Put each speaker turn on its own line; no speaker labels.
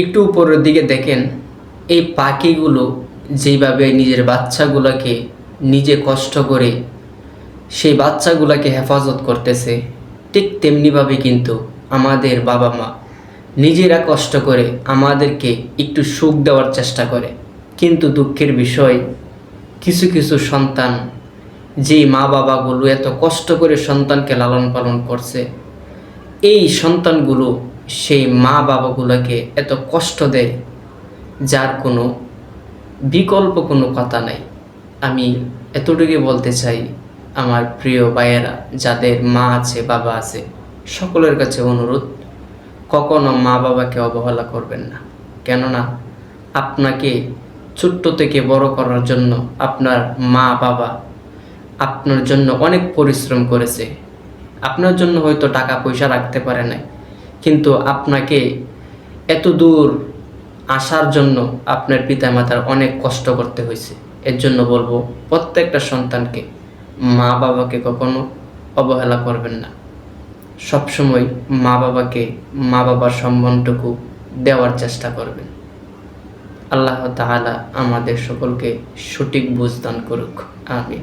একটু উপরের দিকে দেখেন, এই পাখিগুলো যেভাবে নিজের বাচ্চাগুলোকে নিজে কষ্ট করে সেই বাচ্চাগুলোকে হেফাজত করতেছে, ঠিক তেমনিভাবে কিন্তু আমাদের বাবা মা নিজেরা কষ্ট করে আমাদেরকে একটু সুখ দেওয়ার চেষ্টা করে। কিন্তু দুঃখের বিষয়, কিছু কিছু সন্তান যেই মা বাবাগুলো এত কষ্ট করে সন্তানকে লালন পালন করছে, এই সন্তানগুলো সেই মা বাবাগুলোকে এত কষ্ট দেয়, যার কোনো বিকল্প কোনো কথা নাই। আমি এতটুকু বলতে চাই, আমার প্রিয় ভাইয়েরা, যাদের মা আছে, বাবা আছে, সকলের কাছে অনুরোধ, কখনো মা বাবাকে অবহেলা করবেন না। কেননা, আপনাকে ছোট্ট থেকে বড় করার জন্য আপনার মা বাবা আপনার জন্য অনেক পরিশ্রম করেছে। আপনার জন্য হয়তো টাকা পয়সা রাখতে পারে নাই। কিন্তু আপনাকে এত দূর আসার জন্য আপনার পিতামাতার অনেক কষ্ট করতে হয়েছে। এর জন্য বলব, প্রত্যেকটা সন্তানকে মা বাবাকে কখনো অবহেলা করবেন না। সবসময় মা বাবাকে মা বাবার সম্মানটুকু দেওয়ার চেষ্টা করবেন। আল্লাহ তাআলা আমাদের সকলকে সঠিক বুঝদান করুক। আমিন।